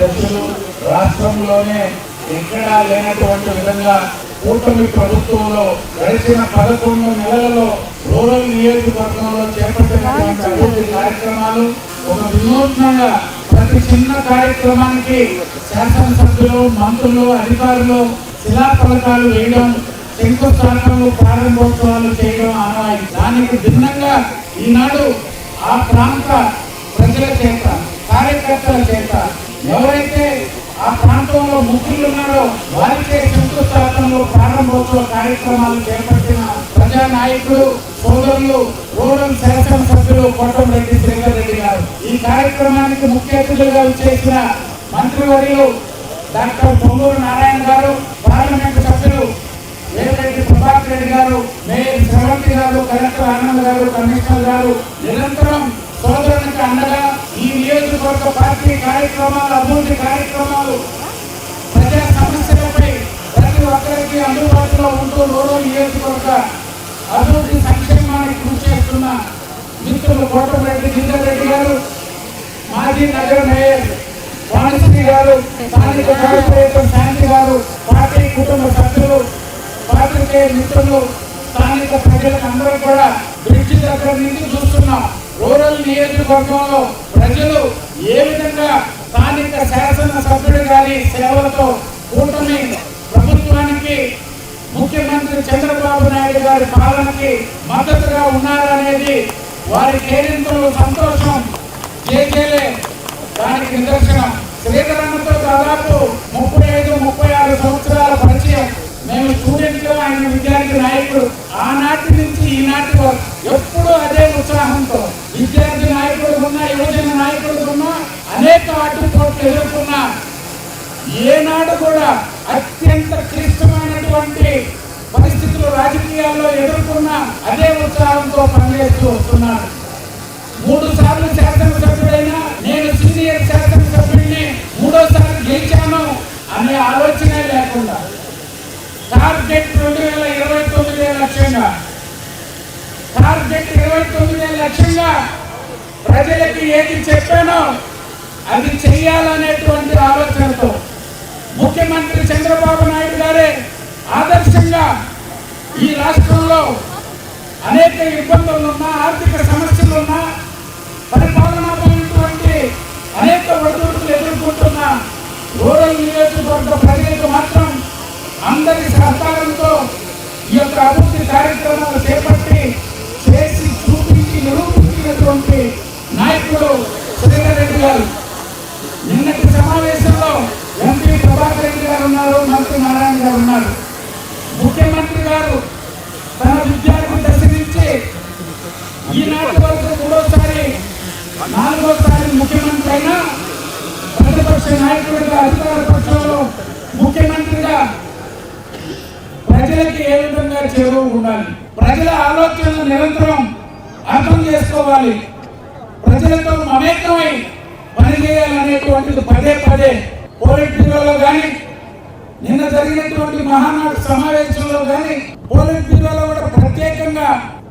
దశలు రాష్ట్రంలోనే ఎక్కడా లేనటువంటి విధంగా కూటమి ప్రభుత్వంలో గడిచిన పదకొండు నెలలలో రూరల్ నియోజకవర్గంలో చేపట్టినటువంటి అభివృద్ధి కార్యక్రమాలు ఒక వినూత్నంగా ప్రతి చిన్న కార్యక్రమానికి శాసనసభ్యులు మంత్రులు అధికారులు శిలాఫలకాలు వేయడం శంకుస్థాపనలు ప్రారంభోత్సవాలు చేయడం ఆనవాయి దానికి భిన్నంగా ఈనాడు ఆ ప్రాంత ప్రజల చేత కార్యకర్తల చేత ఎవరైతే ఆ ప్రాంతంలో ముఖ్యులు ఉన్నారో వారికే శంకుస్థాపనలో ప్రారంభోత్సవ కార్యక్రమాలు చేపట్టిన ప్రజా నాయకులు సోదరులు రూరల్ శాసనసభ్యులు కోటమిరెడ్డి శ్రీధర్ రెడ్డి గారు. ఈ కార్యక్రమానికి ముఖ్య అతిథులుగా చేసిన మంత్రివర్యులు డాక్టర్ పొంగూరు నారాయణ గారు పార్లమెంట్ సభ్యులు వేమిరెడ్డి ప్రభాకర్ రెడ్డి గారు మేయర్ శ్రవంతి గారు కలెక్టర్ ఆనంద్ గారు కమిషనర్ గారు నిరంతరం సోదరునికి అండగా ఈ నియోజకవర్గ పార్టీ కార్యక్రమాలు అభివృద్ధి కార్యక్రమాలు ప్రజా సమస్యలపై ప్రతి ఒక్కరికి అందుబాటులో ఉంటూ రూరల్ నియోజకవర్గ అభివృద్ధి సంక్షేమానికి కృషి చేస్తున్న మిత్రులు కోటమిరెడ్డి జిందర్ గారు మాజీ నగర మేయర్ వాణిశ్రీ గారు స్థానిక కార్పొరేటర్ శాంతి గారు పార్టీ కుటుంబ సభ్యులు పాత్రికేయ మిత్రులు స్థానిక ప్రజలకు అందరూ కూడా బ్రిడ్జి దగ్గర నుంచి చూస్తున్నాం. రూరల్ నియోజకవర్గంలో ప్రజలు ఏ విధంగా స్థానిక శాసనసభ్యుడు గారి సేవలతో కూటమి ప్రభుత్వానికి ముఖ్యమంత్రి చంద్రబాబు నాయుడు గారి పాలనకి మద్దతుగా ఉన్నారనేది వారి కేరింతలు సంతోషం. చేసేలే దానికి నిదర్శనం. శ్రీధరన్నతో దాదాపు ముప్పై ఐదు ముప్పై ఆరు సంవత్సరాల పరిచయం. మేము స్టూడెంట్లు ఆయన విద్యార్థి నాయకుడు. ఆనాటి నుంచి ఈనాటి వరకు ఎప్పుడూ అదే ఉత్సాహంతో విద్యార్థి నాయకుడు ఉన్నా యువజన నాయకుడు ఉన్నా అనేక అడ్డుపోట్లు ఎదుర్కొన్నా ఏనాడు కూడా అత్యంత క్లిష్టమైనటువంటి పరిస్థితులు రాజకీయాల్లో ఎదుర్కొన్న అదే ఉత్సాహంతో పనిచేస్తూ వస్తున్నారు. మూడు సార్లు శాసనసభ్యుడైనా నేను సీనియర్ శాసనసభ్యుడిని మూడోసారి గెలిచాను అనే ఆలోచనే లేకుండా. టార్గెట్ రెండు లక్ష్యంగా ప్రజలకి ఏది చెప్పానో అది చెయ్యాలనేటువంటి ఆలోచనతో ముఖ్యమంత్రి చంద్రబాబు నాయుడు గారే ఆదర్శంగా ఈ రాష్ట్రంలో అనేక ఇబ్బందులున్నా ఆర్థిక సమస్యలున్నా పరిపాలనటువంటి అనేక ఒడిదుడుకులు ఎదుర్కొంటున్న రూరల్ నియోజకవర్గ ప్రజలకు మాత్రం అందరి సహకారంతో ఈ యొక్క అభివృద్ధి కార్యక్రమాలు గారు. నిన్నటి సమావేశంలో ఎంపీ ప్రభాకర్ రెడ్డి గారు ఉన్నారు మంత్రి నారాయణ గారు ఉన్నారు. ముఖ్యమంత్రి గారు తన విద్యార్థి దర్శించి ఈనాటి వరకు మూడోసారి నాలుగోసారి ముఖ్యమంత్రి అయినా ప్రతిపక్ష నాయకుడిగా అధికార పక్షంలో ముఖ్యమంత్రిగా ప్రజలకి ఏ విధంగా చేరువ ఉండాలి? ప్రజల ఆలోచనలు నిరంతరం అర్థం చేసుకోవాలి. ప్రజలతో మమేకమై పనిచేయాలనేటువంటిది పదే పదే పోలిట్ కానీ నిన్న జరిగినటువంటి మహానాడు సమావేశంలో కానీ పోలిట్ బ్యూరోలో కూడా ప్రత్యేకంగా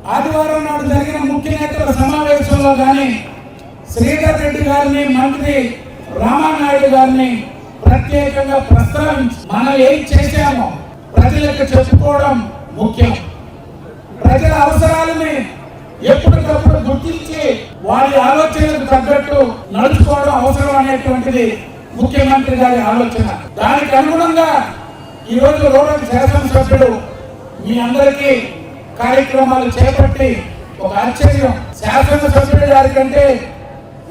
ఆదివారం నాడు జరిగిన ముఖ్య నేతల సమావేశంలో కానీ శ్రీధర్ రెడ్డి గారిని మంత్రి రామానాయుడు గారిని ప్రత్యేకంగా ప్రస్తావించి మనం ఏం చేశామో ప్రజలకు చెప్పుకోవడం ముఖ్యం. ప్రజల అవసరాలని ఎప్పటికప్పుడు గుర్తించి వారి ఆలోచనలకు తగ్గట్టు నడుచుకోవడం అవసరం అనేటువంటిది ముఖ్యమంత్రి గారి ఆలోచన. దానికి అనుగుణంగా ఈరోజు రూరల్ శాసనసభ్యుడు మీ అందరికీ కార్యక్రమాలు చేపట్టి ఒక ఆశ్చర్యం. శాసనసభ్యుడి గారి కంటే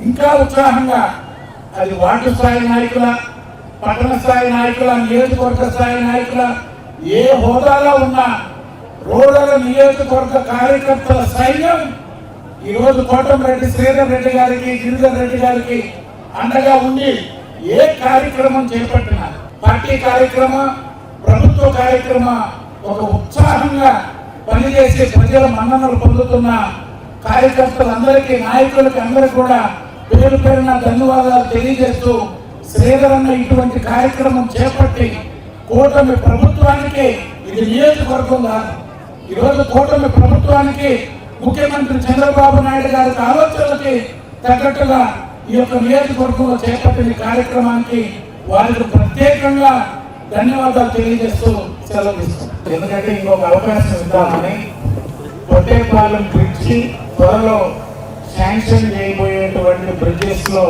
ఇంకా ఉత్సాహంగా అది వార్డు స్థాయి నాయకుల పట్టణ స్థాయి నాయకుల నియోజకవర్గ స్థాయి నాయకుల ఏ హోదాలో ఉన్న రూరల్ నియోజకవర్గ కార్యకర్తల సైన్యం ఈ రోజు కోటంరెడ్డి శ్రీధర్ రెడ్డి గారికి గిరిధర్ రెడ్డి గారికి అండగా ఉండి ఏ కార్యక్రమం చేపట్టినా పార్టీ కార్యక్రమ ప్రభుత్వ కార్యక్రమ ఒక ఉత్సాహంగా పనిచేసి ప్రజల మన్ననలు పొందుతున్న కార్యకర్తలందరికీ నాయకులకి అందరికీ కూడా పేరు పేరున ధన్యవాదాలు తెలియజేస్తూ శ్రీధర్ అన్న ఇటువంటి కార్యక్రమం చేపట్టి కూటమి ప్రభుత్వానికి ఇది నియోజకవర్గం కాదు. ఈరోజు కూటమి ప్రభుత్వానికి ముఖ్యమంత్రి చంద్రబాబు నాయుడు గారి ఆలోచనలకి తగ్గట్టుగా ఈ యొక్క నియోజకవర్గంలో చేపట్టిన కార్యక్రమానికి వారికి ప్రత్యేకంగా ధన్యవాదాలు తెలియజేస్తూ సెలవు ఎందుకంటే ఇంకొక అవకాశం ఇద్దామని పొట్టేపాలెం బ్రిడ్జి త్వరలో శాంక్షన్ చేయబోయేటువంటి బ్రిడ్జెస్లో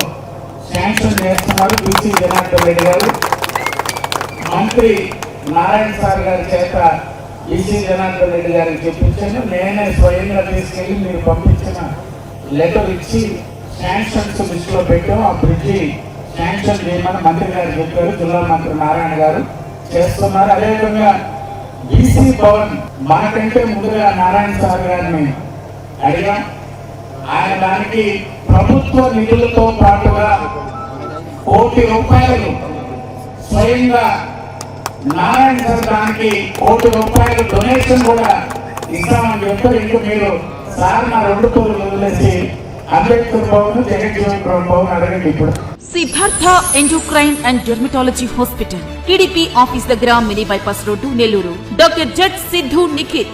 శాంక్షన్ చేస్తున్నారు బీసీ జనార్దన్ రెడ్డి గారు. మంత్రి నారాయణ సార్ గారి చేత ఈసీ జనార్దన్ రెడ్డి గారికి చెప్పించాను నేనే స్వయంగా తీసుకెళ్ళి మీరు పంపించిన లెటర్ ఇచ్చి శాంక్షన్స్ లిస్టులో పెట్టాం. ఆ బ్రిడ్జి శాంక్షన్ చేయమని మంత్రి గారు చెప్పారు. జిల్లా మంత్రి నారాయణ గారు చేస్తున్నారు. అదేవిధంగా బీసీ భవన్ మనకంటే ముందుగా నారాయణ సార్ గారిని అడిగాం. ఆయన దానికి ప్రభుత్వ నిధులతో పాటుగా కోటి రూపాయలు స్వయంగా నారాయణ దానికి కోటి రూపాయలు డొనేషన్ కూడా ఇస్తామని చెప్పారు. ఇంక మీరు సార్ నా రెండు కోట్లు వదిలేసి అంబేద్కర్ భవన్ జగజ్జీవన్ భవన్ అడగండి ఇప్పుడు. Siddhartha endocrine and dermatology hospital TDP office దగ్గర mini bypass road Nellore. Doctor Z Siddhu Nikhit.